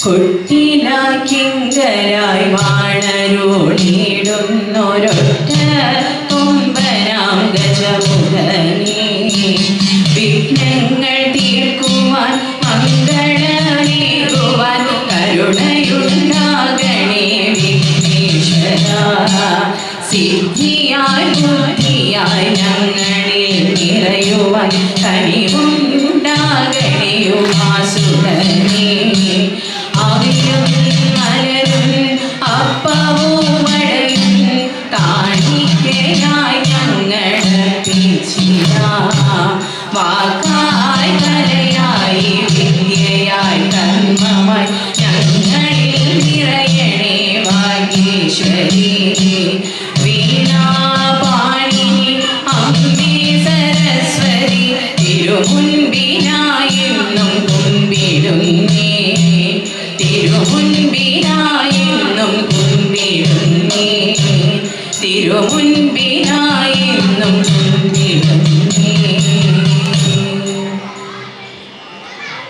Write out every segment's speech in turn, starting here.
കുട്ടിലാക്കിങ്കരായി വാണരുളിടുന്നൊരൊറ്റ കൊമ്പനാം ഗജമുഖനേ. വിഘ്നങ്ങൾ തീർക്കുവാൻ മംഗളമേകുവാൻ കരുണയുണ്ടാകണേ വിഘ്നേശ്വര. സിദ്ധിയായി ഞങ്ങളിൽ നിറയുവാൻ കനിവുണ്ടാകണേ തിരുമുൻപിനായെന്നും കുമ്പിടുന്നേ. തിരുമുൻപിനായെന്നും കുമ്പിടുന്നേ. തിരുമുൻപിനായെന്നും കുമ്പിടുന്നേ.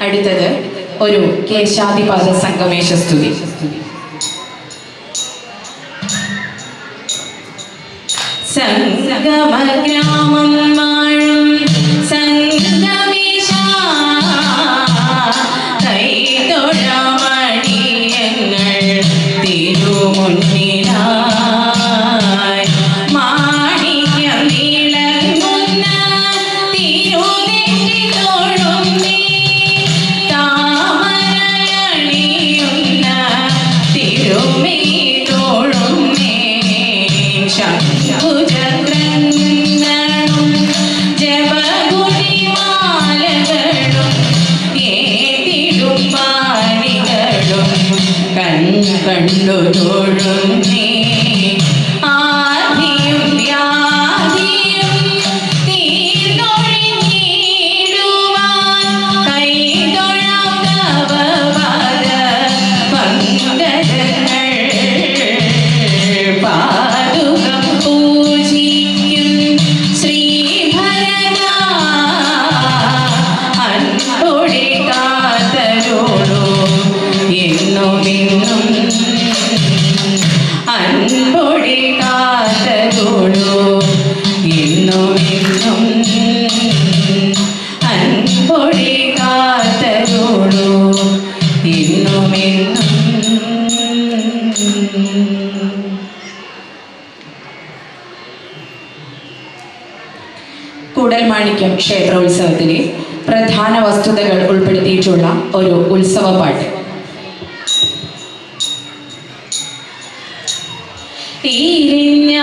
അടുത്തത് ഒരു കേശാദിപാദ സംഗമേശ സ്തുതി. സംഗമഗ്രാമം കണ്ടു തോഴുന്നേ ഇന്നും ഇന്നും ഇന്നും ഇന്നും കൂടൽമാണിക്യം ക്ഷേത്രോത്സവത്തിലെ പ്രധാന വസ്തുതകൾ ഉൾപ്പെടുത്തിയിട്ടുള്ള ഒരു ഉത്സവ പാട്ട്. തീരിഞ്ഞാലക്കൂട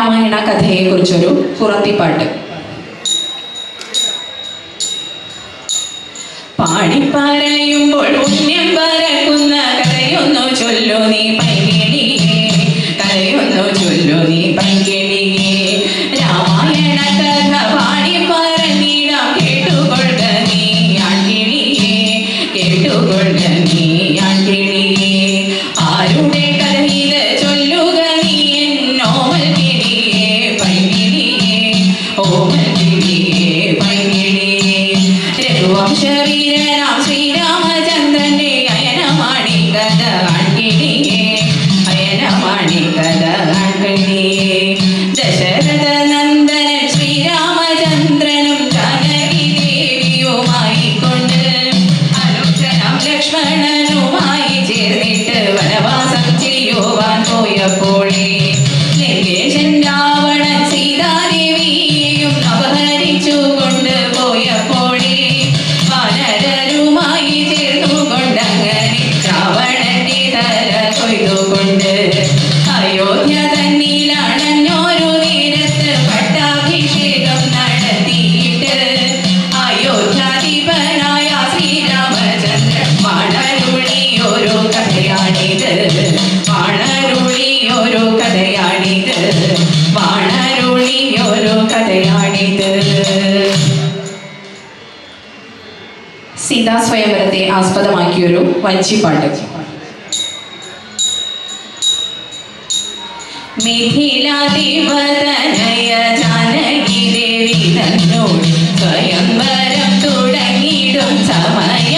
രാമായണ കഥയെക്കുറിച്ചൊരു പുറത്തിപ്പാട്ട്. പാടിപ്പറയുമ്പോൾ പുണ്യം പറക്കുന്ന കരയൊന്നു ചൊല്ലോ നീ പൈകിണിയെ കരയൊന്നു ചൊല്ലോ നീ പൈകിണിയെ രാമായണ കഥ പാടി പറഞ്ഞിടാം നീ അങ്കിണിയെ കേട്ടുകൊണ്ട ലക്ഷ്മണനുമായി ചേർന്നിട്ട് വനവാസം ചെയ്യുവാൻ പോയപ്പോഴേ മണരുളി ഒരു ഒരു ഒരു സ്വയംവരത്തെ ആസ്പദമാക്കിയൊരു വഞ്ചിപ്പാട്ട്. മിഥിലാധിപതനയ ജാനകി ദേവി തന്നോട് സ്വയംവരം തുടങ്ങിയിടും സമയം.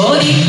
Body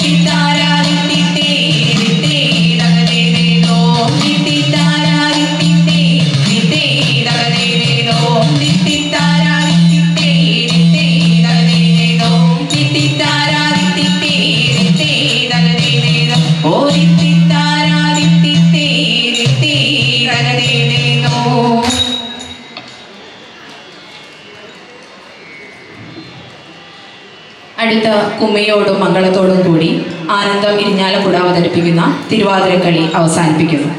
കുമ്മയോടും മംഗളത്തോടും കൂടി ആനന്ദം ഇരിഞ്ഞാലക്കുട അവതരിപ്പിക്കുന്ന തിരുവാതിരക്കളി അവസാനിപ്പിക്കുന്നു.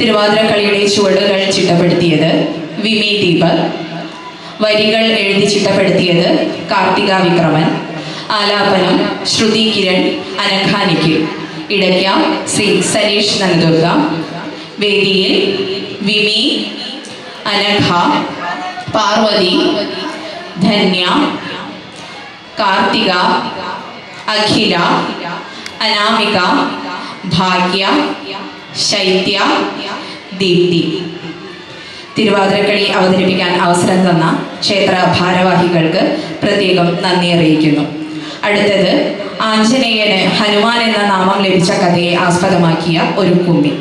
തിരുവാതിരക്കളിയുടെ ചുവടുകൾ ചിട്ടപ്പെടുത്തിയത് വിമി ദീപക്. വരികൾ എഴുതി ചിട്ടപ്പെടുത്തിയത് കാർത്തിക വിക്രമൻ. ആലാപനം ശ്രുതി കിരൺ അനഘാനിക്ക് ഇടയ്ക്ക ശ്രീ സനീഷ് നന്ദുർഗ. വേദിയിൽ വിമി അനഘ പാർവതി ധന്യ കാർത്തിക അഖില അനാമിക ഭാഗ്യ ശൈത്യ ദീപ്തി. തിരുവാതിരക്കളി അവതരിപ്പിക്കാൻ അവസരം തന്ന ക്ഷേത്ര ഭാരവാഹികൾക്ക് പ്രത്യേകം നന്ദി അറിയിക്കുന്നു. അടുത്തത് ആഞ്ജനേയന് ഹനുമാൻ എന്ന നാമം ലഭിച്ച കഥയെ ആസ്പദമാക്കിയ ഒരു കുമ്മി.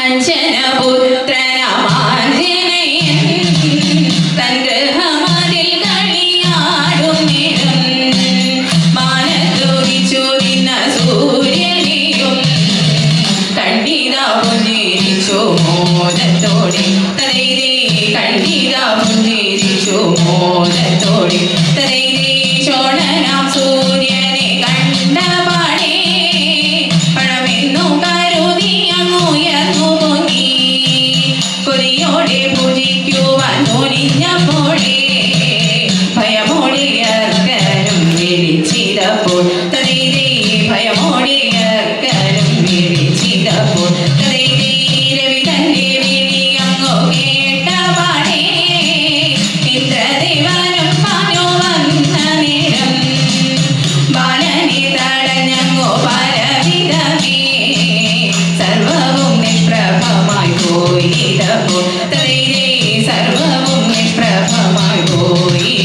അഞ്ജനപുത്രനമാഞ്ജനയൻ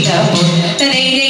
Jaipur.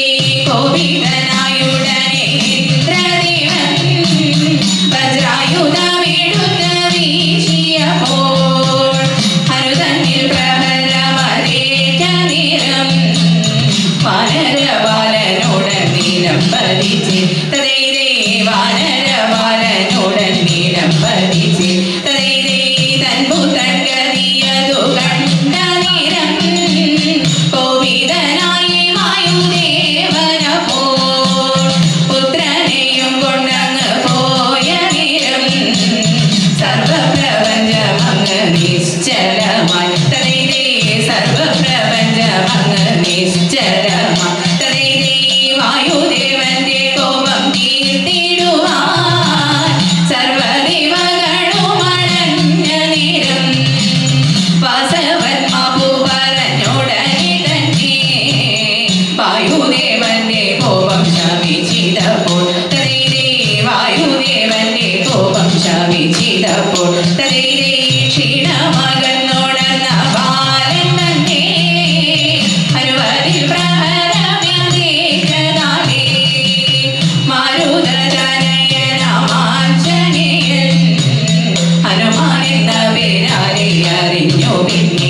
അറിഞ്ഞു പിന്നെ?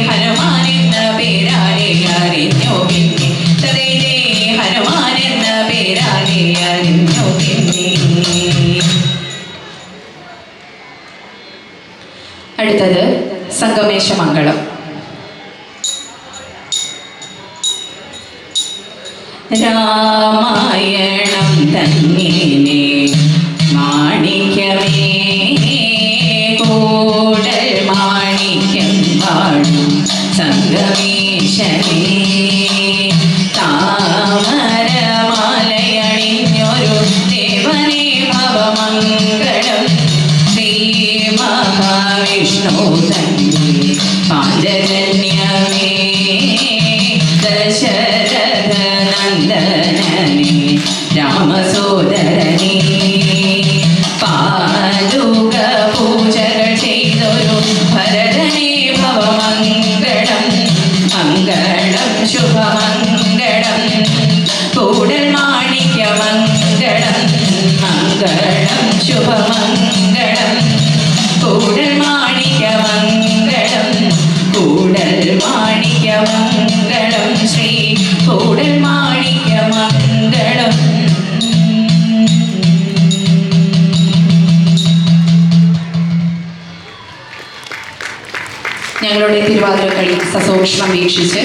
ഹനുമാൻ എന്ന പേരാരെ അറിഞ്ഞു പിന്നെ? സംഗമേശമംഗളം. രാമായണം തന്നിനെ മംഗളം ശുഭമംഗളം. കൂടൽ മാണിക്യമംഗളം കൂടൽ മാണിക്യമംഗളം ശ്രീ കൂടൽ മാണിക്യമംഗളം ഞങ്ങളുടെ തിരുവാതിര കളി സസൂക്ഷ്മം വീക്ഷിച്ച്